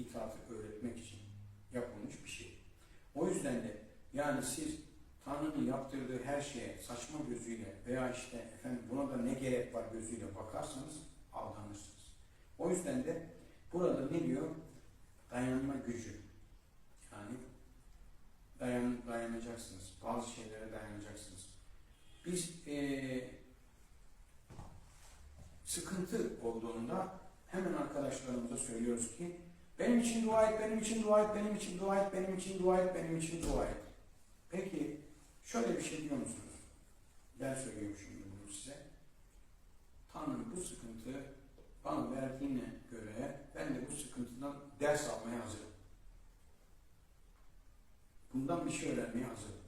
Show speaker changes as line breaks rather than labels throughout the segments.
itaatı öğretmek için yapılmış bir şey. O yüzden de yani siz Tanrı'nın yaptırdığı her şeye saçma gözüyle veya işte efendim buna da ne gerek var gözüyle bakarsanız aldanırsınız. O yüzden de burada ne diyor? Dayanma gücü. Yani dayan, dayanacaksınız. Bazı şeylere dayanacaksınız. Biz eee, sıkıntı olduğunda hemen arkadaşlarımıza söylüyoruz ki benim için dua et, benim için dua et, benim için dua et, benim için dua et, benim için dua et. Peki şöyle bir şey diyor musunuz? Ben söylüyorum şimdi bunu size. Tanrım bu sıkıntı bana verdiğine göre ben de bu sıkıntıdan ders almaya hazırım. Bundan bir şey öğrenmeye hazırım.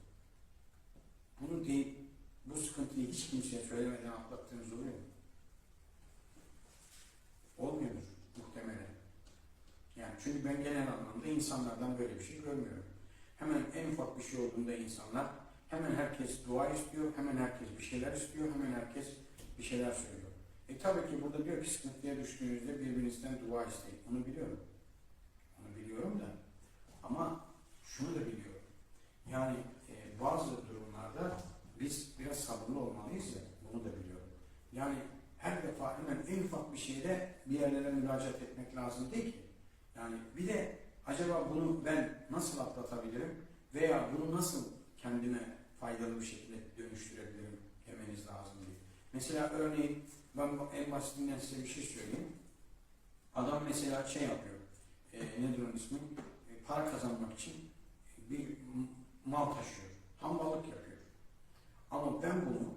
Bunu deyip bu sıkıntıyı hiç kimseye söylemeden atlattığınız oluyor mu? Çünkü ben genel anlamda insanlardan böyle bir şey görmüyorum. Hemen en ufak bir şey olduğunda insanlar hemen herkes dua istiyor, hemen herkes bir şeyler istiyor, hemen herkes bir şeyler söylüyor. E tabii ki burada diyor ki sıkıntıya düştüğünüzde birbirinizden dua isteyin. Onu biliyorum. Onu biliyorum da ama şunu da biliyorum. Yani e, bazı durumlarda biz biraz sabırlı olmalıyız ya, bunu da biliyorum. Yani her defa hemen en ufak bir şeyde bir yerlere müracaat etmek lazım değil ki. Yani bir de acaba bunu ben nasıl atlatabilirim veya bunu nasıl kendime faydalı bir şekilde dönüştürebilirim demeniz lazım değil. Mesela örneğin ben en basitinden size bir şey söyleyeyim. Adam mesela şey yapıyor, e, nedir onun ismi? E, para kazanmak için bir mal taşıyor, hambalık yapıyor. Ama ben bunu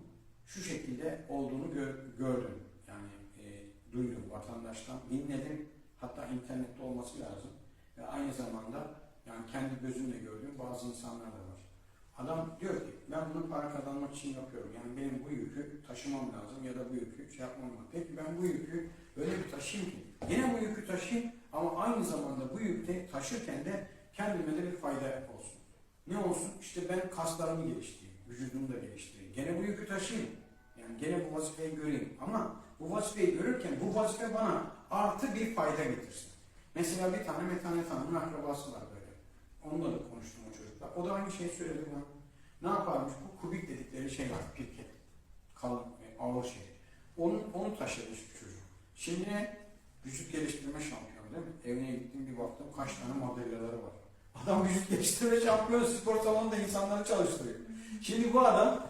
şu şekilde olduğunu gö- gördüm. Yani e, duydum vatandaştan, dinledim. İnternette olması lazım. Ve aynı zamanda yani kendi gözümle gördüğüm bazı insanlar da var. Adam diyor ki ben bunu para kazanmak için yapıyorum. Yani benim bu yükü taşımam lazım ya da bu yükü şey yapmam lazım. Peki ben bu yükü öyle bir taşıyayım ki yine bu yükü taşıyayım ama aynı zamanda bu yükte taşırken de kendime de bir fayda olsun. Ne olsun? İşte ben kaslarımı geliştireyim, vücudumu da geliştireyim. Gene bu yükü taşıyayım. Yani gene bu vazifeyi göreyim. Ama bu vazifeyi görürken bu vazife bana artı bir fayda getirsin. Mesela bir tane Metanet Hanım'ın akrabası var böyle. Onunla da konuştum o çocukla. O da aynı şeyi söyledi bana. Ne yaparmış? Bu kubik dedikleri şey var. Pirket. Kalın, e, ağır şey. Onun, onu taşımış bir çocuk. Şimdi ne? Vücut geliştirme şampiyonu değil mi? Evine gittim bir baktım kaç tane madalyaları var. Adam vücut geliştirme şampiyonu spor salonunda insanları çalıştırıyor. Şimdi bu adam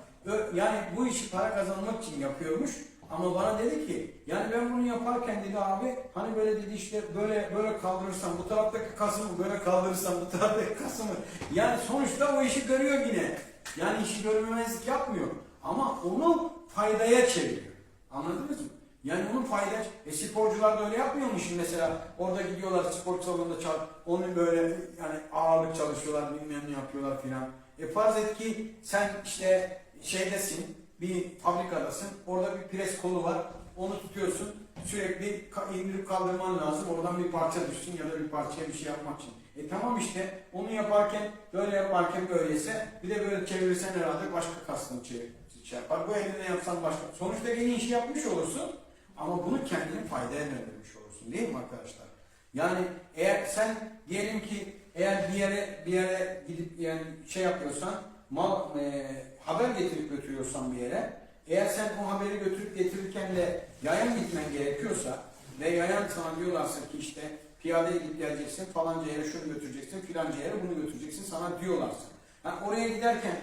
yani bu işi para kazanmak için yapıyormuş. Ama bana dedi ki yani ben bunu yaparken dedi abi hani böyle dedi işte böyle böyle kaldırırsam bu taraftaki kasımı böyle kaldırırsam bu taraftaki kasımı yani sonuçta o işi görüyor yine. Yani işi görmemezlik yapmıyor. Ama onu faydaya çeviriyor. Anladınız mı? Yani onun fayda e sporcular da öyle yapmıyor mu şimdi mesela orada gidiyorlar spor salonunda çal onu böyle yani ağırlık çalışıyorlar bilmem ne yapıyorlar filan. E farz et ki sen işte şeydesin bir fabrikadasın orada bir pres kolu var onu tutuyorsun sürekli indirip kaldırman lazım oradan bir parça düşsün ya da bir parçaya bir şey yapmak için. E tamam işte onu yaparken böyle yaparken böyleyse bir de böyle çevirirsen herhalde başka kasını çevir, şey yapar. Bu eline yapsan başka. Sonuçta yeni işi yapmış olursun ama bunu kendine faydaya döndürmüş olursun değil mi arkadaşlar? Yani eğer sen diyelim ki eğer bir yere bir yere gidip yani şey yapıyorsan mal e, haber getirip götürüyorsan bir yere eğer sen o haberi götürüp getirirken de yayan gitmen gerekiyorsa ve yayan sana diyorlarsa ki işte piyade gidip geleceksin falanca yere şunu götüreceksin filanca yere bunu götüreceksin sana diyorlarsa. Yani oraya giderken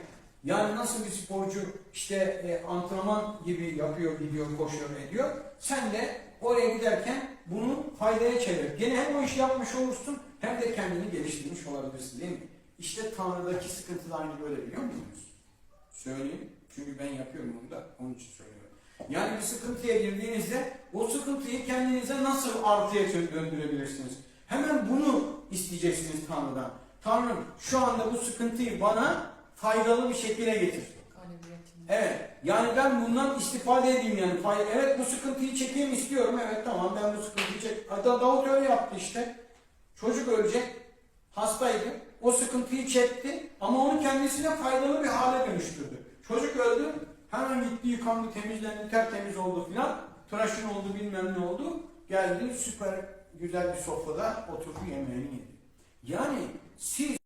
yani nasıl bir sporcu işte e, antrenman gibi yapıyor, gidiyor, koşuyor, ediyor. Sen de oraya giderken bunu faydaya çevir. Gene hem o işi yapmış olursun hem de kendini geliştirmiş olabilirsin değil mi? İşte Tanrı'daki sıkıntı da aynı böyle biliyor musunuz? Söyleyeyim. Çünkü ben yapıyorum bunu da onun için söylüyorum. Yani bir sıkıntıya girdiğinizde o sıkıntıyı kendinize nasıl artıya döndürebilirsiniz? Hemen bunu isteyeceksiniz Tanrı'dan. Tanrım şu anda bu sıkıntıyı bana faydalı bir şekilde getir. Evet. Yani ben bundan istifade edeyim yani. Evet bu sıkıntıyı çekeyim istiyorum. Evet tamam ben bu sıkıntıyı çek. Hatta Davut öyle yaptı işte. Çocuk ölecek. Hastaydı. O sıkıntıyı çekti ama onu kendisine faydalı bir hale dönüştürdü. Çocuk öldü. Hemen gitti yıkandı, temizlendi, tertemiz oldu filan. Tıraşın oldu bilmem ne oldu. Geldi süper güzel bir sofrada oturdu yemeğini yedi. Yani siz